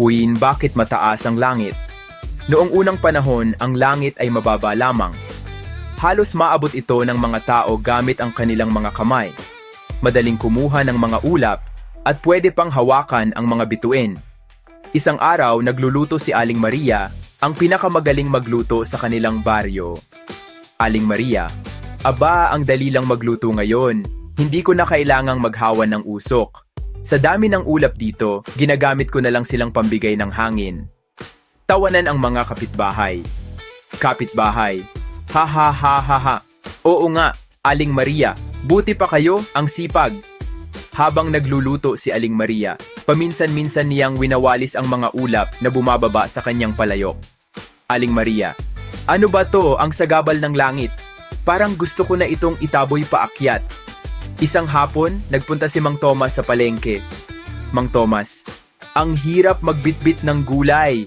Uyin, bakit mataas ang langit? Noong unang panahon, ang langit ay mababa lamang. Halos maabot ito ng mga tao gamit ang kanilang mga kamay. Madaling kumuha ng mga ulap at pwede pang hawakan ang mga bituin. Isang araw, nagluluto si Aling Maria, ang pinakamagaling magluto sa kanilang baryo. Aling Maria, Aba, ang dali lang magluto ngayon. Hindi ko na kailangang maghawan ng usok. Sa dami ng ulap dito, ginagamit ko na lang silang pambigay ng hangin. Tawanan ang mga kapitbahay. Kapitbahay. Ha ha ha ha ha. Oo nga, Aling Maria, buti pa kayo ang sipag. Habang nagluluto si Aling Maria, paminsan-minsan niyang winawalis ang mga ulap na bumababa sa kanyang palayok. Aling Maria, ano ba to ang sagabal ng langit? Parang gusto ko na itong itaboy paakyat. Isang hapon, nagpunta si Mang Thomas sa palengke. Mang Thomas, ang hirap magbitbit ng gulay.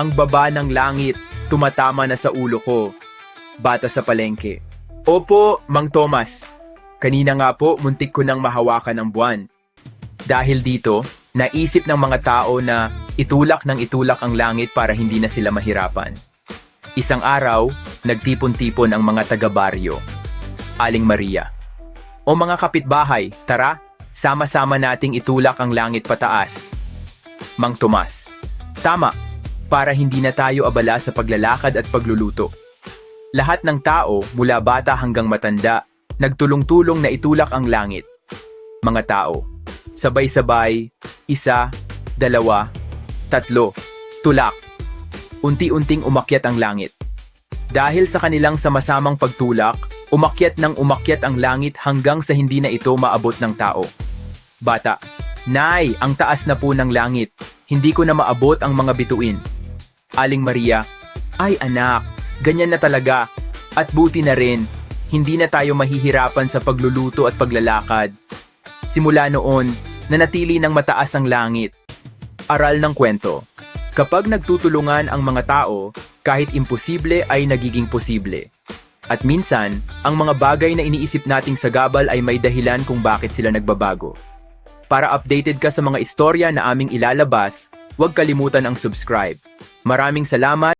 Ang baba ng langit, tumatama na sa ulo ko. Bata sa palengke. Opo, Mang Thomas. Kanina nga po, muntik ko nang mahawakan ang buwan. Dahil dito, naisip ng mga tao na itulak ng itulak ang langit para hindi na sila mahirapan. Isang araw, nagtipon-tipon ang mga taga-baryo. Aling Maria. O mga kapitbahay, tara, sama-sama nating itulak ang langit pataas. Mang Tomas. Tama, para hindi na tayo abala sa paglalakad at pagluluto. Lahat ng tao, mula bata hanggang matanda, nagtulong-tulong na itulak ang langit. Mga tao, sabay-sabay, isa, dalawa, tatlo, tulak. Unti-unting umakyat ang langit. Dahil sa kanilang sama-samang pagtulak, umakyat ng umakyat ang langit hanggang sa hindi na ito maabot ng tao. Bata, Nay, ang taas na po ng langit. Hindi ko na maabot ang mga bituin. Aling Maria, Ay anak, ganyan na talaga. At buti na rin, hindi na tayo mahihirapan sa pagluluto at paglalakad. Simula noon, nanatili ng mataas ang langit. Aral ng kwento. Kapag nagtutulungan ang mga tao, kahit imposible ay nagiging posible. At minsan, ang mga bagay na iniisip nating sagabal ay may dahilan kung bakit sila nagbabago. Para updated ka sa mga istorya na aming ilalabas, huwag kalimutan ang subscribe. Maraming salamat!